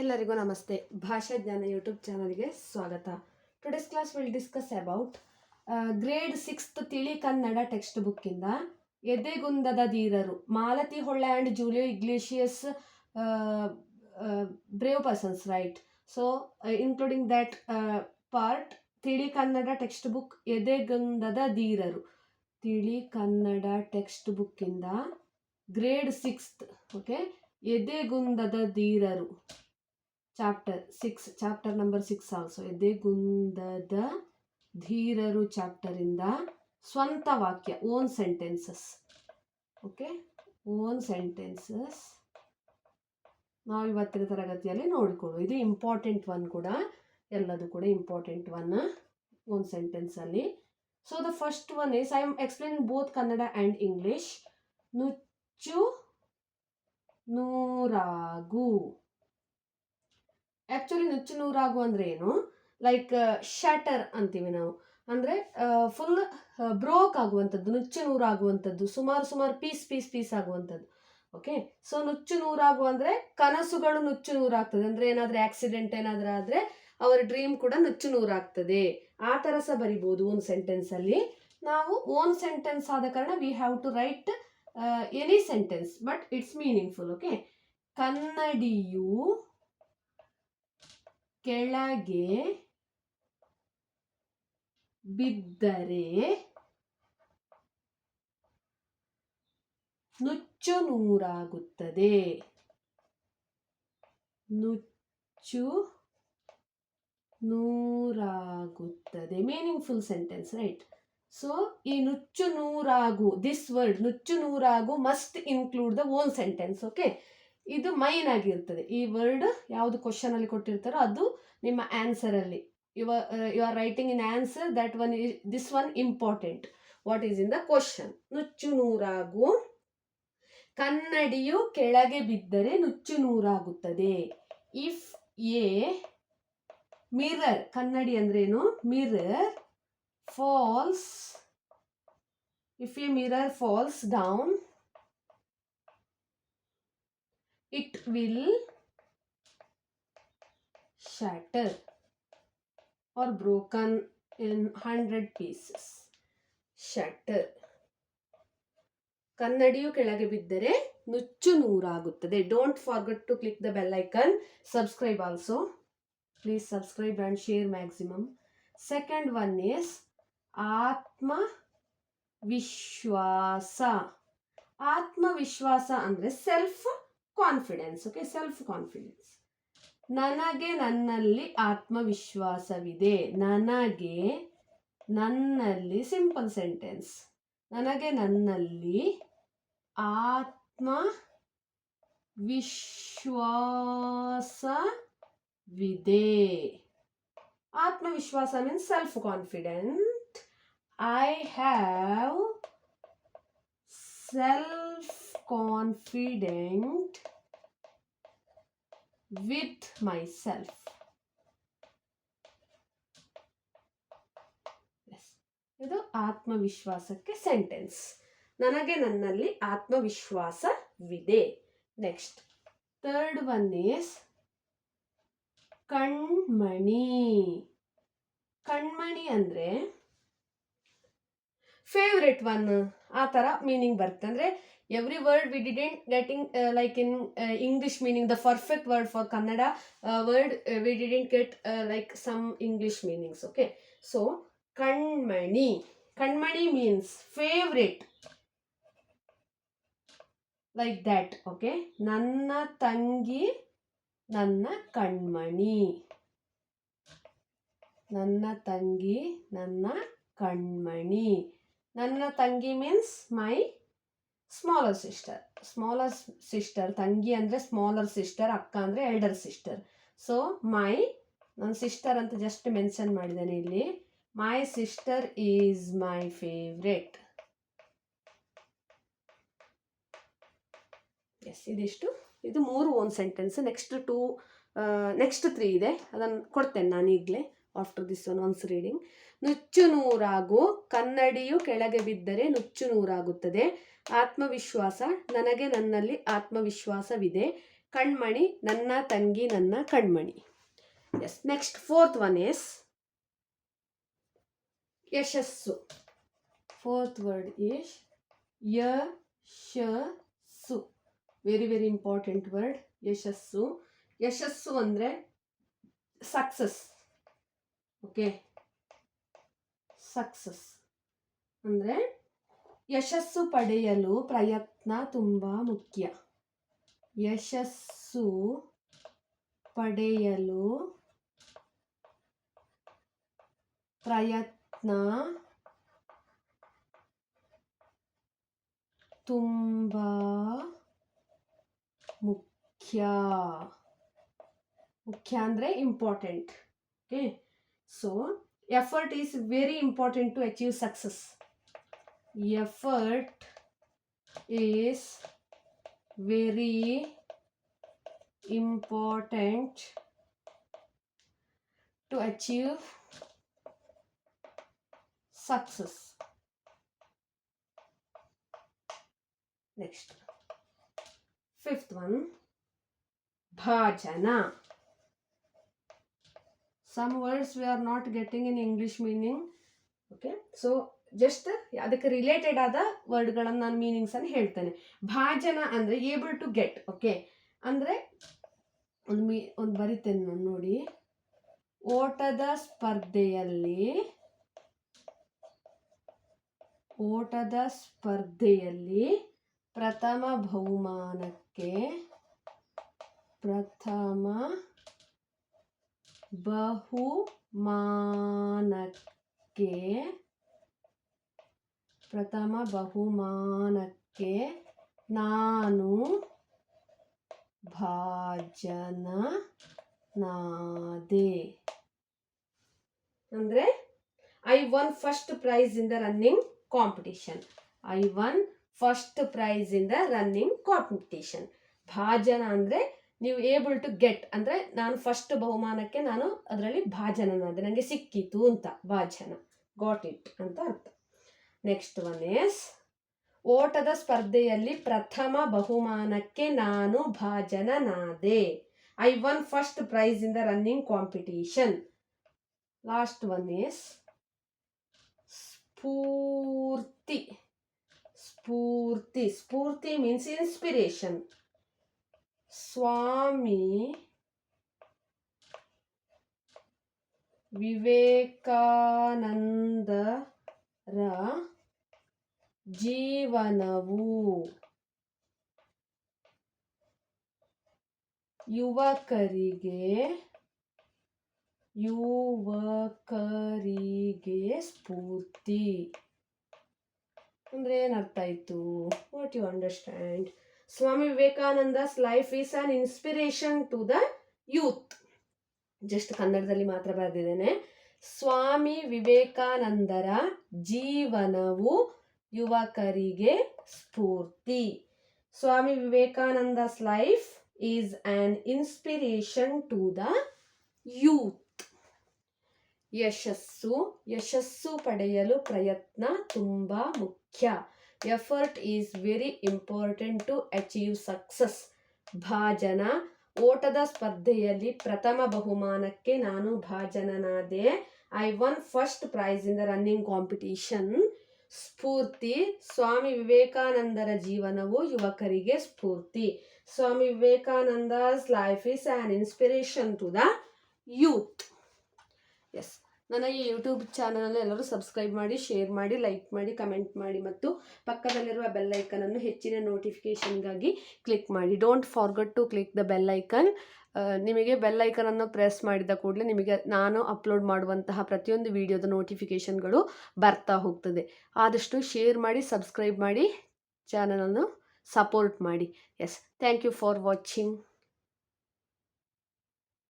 ಎಲ್ಲರಿಗೂ ನಮಸ್ತೆ. ಭಾಷಾ ಜ್ಞಾನ ಯೂಟ್ಯೂಬ್ ಚಾನಲ್ಗೆ ಸ್ವಾಗತ. Today's class will discuss about grade sixth ತಿಳಿ ಕನ್ನಡ ಟೆಕ್ಸ್ಟ್ ಬುಕ್ಕಿಂದ ಎದೆಗುಂದದ ಧೀರರು Malathi Holla and Julio Iglesias brave persons right so including that part ತಿಳಿ ಕನ್ನಡ ಟೆಕ್ಸ್ಟ್ ಬುಕ್ ಎದೆಗುಂದದ ಧೀರರು. ತಿಳಿ ಕನ್ನಡ ಟೆಕ್ಸ್ಟ್ ಬುಕ್ಕಿಂದ ಗ್ರೇಡ್ ಸಿಕ್ಸ್ತ್ ಓಕೆ ಎದೆಗುಂದದ ಧೀರರು. Chapter six chapter number six also ಎದೆಗುಂದದ ಧೀರರು ಚಾಪ್ಟರಿಂದ ಸ್ವಂತ ವಾಕ್ಯ own sentences okay own sentences ನಾವು ಇವತ್ತಿನ ತರಗತಿಯಲ್ಲಿ ನೋಡಿಕೊಳ್ಳು ಇದು ಇಂಪಾರ್ಟೆಂಟ್ ಒನ್ ಕೂಡ, ಎಲ್ಲದು ಕೂಡ important one own ಸೆಂಟೆನ್ಸಲ್ಲಿ so the first one is I am explain both Kannada and English ನುಚ್ಚು ನೂರಾಗು ಆ್ಯಕ್ಚುಲಿ ನುಚ್ಚು ನೂರಾಗು ಅಂದರೆ ಏನು? ಲೈಕ್ ಶಟರ್ ಅಂತೀವಿ ನಾವು. ಅಂದರೆ ಫುಲ್ ಬ್ರೋಕ್ ಆಗುವಂಥದ್ದು ನುಚ್ಚು ನೂರಾಗುವಂಥದ್ದು ಸುಮಾರು ಸುಮಾರು ಪೀಸ್ ಪೀಸ್ ಪೀಸ್ ಆಗುವಂಥದ್ದು. ಓಕೆ ಸೊ ನುಚ್ಚು ನೂರಾಗು ಅಂದರೆ ಕನಸುಗಳು ನುಚ್ಚು ನೂರಾಗ್ತದೆ ಅಂದರೆ ಏನಾದರೂ ಆಕ್ಸಿಡೆಂಟ್ ಏನಾದರೂ ಆದರೆ ಅವರ ಡ್ರೀಮ್ ಕೂಡ ನುಚ್ಚು ನೂರಾಗ್ತದೆ ಆ ಥರ ಸಹ ಬರಿಬೋದು ಓನ್ ಸೆಂಟೆನ್ಸಲ್ಲಿ ನಾವು ಓನ್ ಸೆಂಟೆನ್ಸ್ ಆದ ಕಾರಣ we have to write any sentence but it's meaningful okay ಕನ್ನಡಿಯು ಕೆಳಗೆ ಬಿದ್ದರೆ ನುಚ್ಚು ನೂರಾಗುತ್ತದೆ. ನುಚ್ಚು ನೂರಾಗುತ್ತದೆ. ಮೀನಿಂಗ್ಫುಲ್ ಸೆಂಟೆನ್ಸ್ ರೈಟ್ ಸೊ ಈ ನುಚ್ಚು ನೂರಾಗು ದಿಸ್ ವರ್ಡ್ ನುಚ್ಚು ನೂರಾಗು must include the own sentence okay ಇದು ಮೈನ್ ಆಗಿರ್ತದೆ. ಈ ವರ್ಡ್ ಯಾವುದು ಕ್ವಶನ್ ಅಲ್ಲಿ ಕೊಟ್ಟಿರ್ತಾರೋ ಅದು ನಿಮ್ಮ ಆನ್ಸರ್ ಅಲ್ಲಿ. You are writing in answer that one this one important what is in the question ನುಚ್ಚು ನೂರಾಗು. ಕನ್ನಡಿಯು ಕೆಳಗೆ ಬಿದ್ದರೆ ನುಚ್ಚು ನೂರಾಗುತ್ತದೆ. ಇಫ್ ಎ ಮಿರರ್ ಕನ್ನಡಿ ಅಂದ್ರೇನು? Mirror falls if a mirror falls down will shatter or broken in 100 pieces. Shatter. ಕನ್ನಡಿಯು ಕೆಳಗೆ ಬಿದ್ದರೆ ನುಚ್ಚು ನೂರಾಗುತ್ತದೆ. Don't forget to click the bell icon subscribe also please subscribe and share maximum second one is ಆತ್ಮ ವಿಶ್ವಾಸ ಆತ್ಮವಿಶ್ವಾಸ ಅಂದರೆ self confidence okay self confidence ನನಗೆ ನನ್ನಲ್ಲಿ ಆತ್ಮವಿಶ್ವಾಸವಿದೆ. ನನಗೆ ನನ್ನಲ್ಲಿ ಸಿಂಪಲ್ ಸೆಂಟೆನ್ಸ್ ನನಗೆ ನನ್ನಲ್ಲಿ ಆತ್ಮ ವಿಶ್ವಾಸವಿದೆ ಆತ್ಮವಿಶ್ವಾಸ means self confident I have self confident with myself. ಇದು ಆತ್ಮವಿಶ್ವಾಸಕ್ಕೆ ಸೆಂಟೆನ್ಸ್ ನನಗೆ ನನ್ನಲ್ಲಿ ಆತ್ಮವಿಶ್ವಾಸವಿದೆ. ನೆಕ್ಸ್ಟ್ ಥರ್ಡ್ ಒನ್ ಈಸ್ ಕಣ್ಮಣಿ. ಕಣ್ಮಣಿ ಅಂದರೆ ಫೇವ್ರೆಟ್ ಒನ್ ಆ ಥರ ಮೀನಿಂಗ್ ಬರುತ್ತೆ. ಅಂದರೆ every word we didn't getting uh, like in uh, english meaning the perfect word for kannada uh, word uh, we didn't get uh, like some english meanings okay so kanmani kanmani means favorite like that okay ನನ್ನ ತಂಗಿ ನನ್ನ ಕಣ್ಮಣಿ ನನ್ನ ತಂಗಿ ನನ್ನ ಕಣ್ಮಣಿ ನನ್ನ ತಂಗಿ means my smaller sister smaller sister ತಂಗಿ ಅಂದರೆ ಸ್ಮಾಲರ್ ಸಿಸ್ಟರ್ ಅಕ್ಕ ಅಂದರೆ ಎಲ್ಡರ್ ಸಿಸ್ಟರ್ ಸೊ ಮೈ ನನ್ನ ಸಿಸ್ಟರ್ ಅಂತ ಜಸ್ಟ್ ಮೆನ್ಷನ್ ಮಾಡಿದ್ದೇನೆ ಇಲ್ಲಿ. My sister is my favourite yes ಇದಿಷ್ಟು. ಇದು ಮೂರು ಒಂದು sentence next two next three ಇದೆ. ಅದನ್ನು ಕೊಡ್ತೇನೆ ನಾನು ಈಗಲೇ after this one once reading ನುಚ್ಚು ನೂರಾಗು ಕನ್ನಡಿಯು ಕೆಳಗೆ ಬಿದ್ದರೆ ನುಚ್ಚು ನೂರಾಗುತ್ತದೆ ಆತ್ಮವಿಶ್ವಾಸ, ನನಗೆ ನನ್ನಲ್ಲಿ ಆತ್ಮವಿಶ್ವಾಸವಿದೆ, ಕಣ್ಮಣಿ, ನನ್ನ ತಂಗಿ, ನನ್ನ ಕಣ್ಮಣಿ. Yes next fourth one is ಯಶಸ್ಸು. ಫೋರ್ತ್ ವರ್ಡ್ ಇಸ್ ಯ ಯಶಸ್ಸು. ವೆರಿ ವೆರಿ ಇಂಪಾರ್ಟೆಂಟ್ ವರ್ಡ್ ಯಶಸ್ಸು. ಯಶಸ್ಸು ಅಂದರೆ ಸಕ್ಸಸ್ ಓಕೆ ಸಕ್ಸಸ್ ಅಂದರೆ ಯಶಸ್ಸು ಪಡೆಯಲು ಪ್ರಯತ್ನ ತುಂಬ ಮುಖ್ಯ. ಯಶಸ್ಸು ಪಡೆಯಲು ಪ್ರಯತ್ನ ತುಂಬ ಮುಖ್ಯ. ಮುಖ್ಯ ಅಂದರೆ important okay so effort is very important to achieve success effort is very important to achieve success. Next. Fifth one. Bhajana. Some words we are not getting in English meaning. Okay. So just ಅದಕ್ಕೆ related ಆದ ವರ್ಡ್ಗಳನ್ನು ನಾನು ಮೀನಿಂಗ್ಸನ್ನು ಹೇಳ್ತೇನೆ. ಭಾಜನ ಅಂದರೆ able to get okay ಅಂದರೆ ಒಂದು me, ಒಂದು ಬರಿತೇನೆ ನಾನು ನೋಡಿ. ಓಟದ ಸ್ಪರ್ಧೆಯಲ್ಲಿ ಓಟದ ಸ್ಪರ್ಧೆಯಲ್ಲಿ ಪ್ರಥಮ ಬಹುಮಾನಕ್ಕೆ ಪ್ರಥಮ ಬಹುಮಾನಕ್ಕೆ ಪ್ರಥಮ ಬಹುಮಾನಕ್ಕೆ ನಾನು ಭಾಜನನಾದೆ. ಅಂದರೆ I won first prize in the running competition I won first prize in the running competition ಭಾಜನ ಅಂದರೆ, ನೀವು ಏಬಲ್ ಟು ಗೆಟ್ ಅಂದರೆ, ನಾನು ಫಸ್ಟ್ ಬಹುಮಾನಕ್ಕೆ ನಾನು ಅದರಲ್ಲಿ ಭಾಜನನಾದೆ. ನನಗೆ ಸಿಕ್ಕಿತು ಅಂತ ಭಾಜನ. ಗಾಟ್ ಇಟ್ ಅಂತ ಅರ್ಥ. ನೆಕ್ಸ್ಟ್ ಒನ್ ಎಸ್ ಓಟದ ಸ್ಪರ್ಧೆಯಲ್ಲಿ ಪ್ರಥಮ ಬಹುಮಾನಕ್ಕೆ ನಾನು ಭಾಜನನಾದೆ. I won first prize in the running competition last one is ಸ್ಫೂರ್ತಿ ಸ್ಫೂರ್ತಿ ಸ್ಫೂರ್ತಿ ಮೀನ್ಸ್ ಇನ್ಸ್ಪಿರೇಷನ್ ಸ್ವಾಮಿ ವಿವೇಕಾನಂದರ ಜೀವನವು. ಯುವಕರಿಗೆ ಯುವಕರಿಗೆ ಸ್ಫೂರ್ತಿ. ಅಂದರೆ ಏನರ್ಥ ಆಯಿತು what you understand Swami Vivekananda's life is an inspiration to the youth just ಕನ್ನಡದಲ್ಲಿ ಮಾತ್ರ ಬರೆದಿದ್ದೇನೆ. ಸ್ವಾಮಿ ವಿವೇಕಾನಂದರ ಜೀವನವು ಯುವಕರಿಗೆ ಸ್ಫೂರ್ತಿ. Swami Vivekananda's life is an inspiration to the youth ಯಶಸ್ಸು ಯಶಸ್ಸು ಪಡೆಯಲು ಪ್ರಯತ್ನ ತುಂಬ ಮುಖ್ಯ. Effort is very important to achieve success ಭಾಜನ, ಓಟದ ಸ್ಪರ್ಧೆಯಲ್ಲಿ ಪ್ರಥಮ ಬಹುಮಾನಕ್ಕೆ ನಾನು ಭಾಜನನಾದೆ. I won first prize in the running competition ಸ್ಫೂರ್ತಿ ಸ್ವಾಮಿ ವಿವೇಕಾನಂದರ ಜೀವನವು ಯುವಕರಿಗೆ ಸ್ಫೂರ್ತಿ Swami Vivekananda's life is an inspiration to the youth yes ನನ್ನ ಈ ಯೂಟ್ಯೂಬ್ ಚಾನಲನ್ನು ಎಲ್ಲರೂ ಸಬ್ಸ್ಕ್ರೈಬ್ ಮಾಡಿ ಶೇರ್ ಮಾಡಿ ಲೈಕ್ ಮಾಡಿ ಕಮೆಂಟ್ ಮಾಡಿ ಮತ್ತು ಪಕ್ಕದಲ್ಲಿರುವ ಬೆಲ್ ಐಕನನ್ನು ಹೆಚ್ಚಿನ ನೋಟಿಫಿಕೇಷನ್ಗಾಗಿ ಕ್ಲಿಕ್ ಮಾಡಿ. Don't forget to click the bell icon ನಿಮಗೆ ಬೆಲ್ ಐಕನನ್ನು ಪ್ರೆಸ್ ಮಾಡಿದ ಕೂಡಲೇ ನಿಮಗೆ ನಾನು ಅಪ್ಲೋಡ್ ಮಾಡುವಂತಹ ಪ್ರತಿಯೊಂದು ವಿಡಿಯೋದ ನೋಟಿಫಿಕೇಷನ್ಗಳು ಬರ್ತಾ ಹೋಗ್ತದೆ. ಆದಷ್ಟು ಶೇರ್ ಮಾಡಿ ಸಬ್ಸ್ಕ್ರೈಬ್ ಮಾಡಿ ಚಾನಲನ್ನು ಸಪೋರ್ಟ್ ಮಾಡಿ. Yes thank you for watching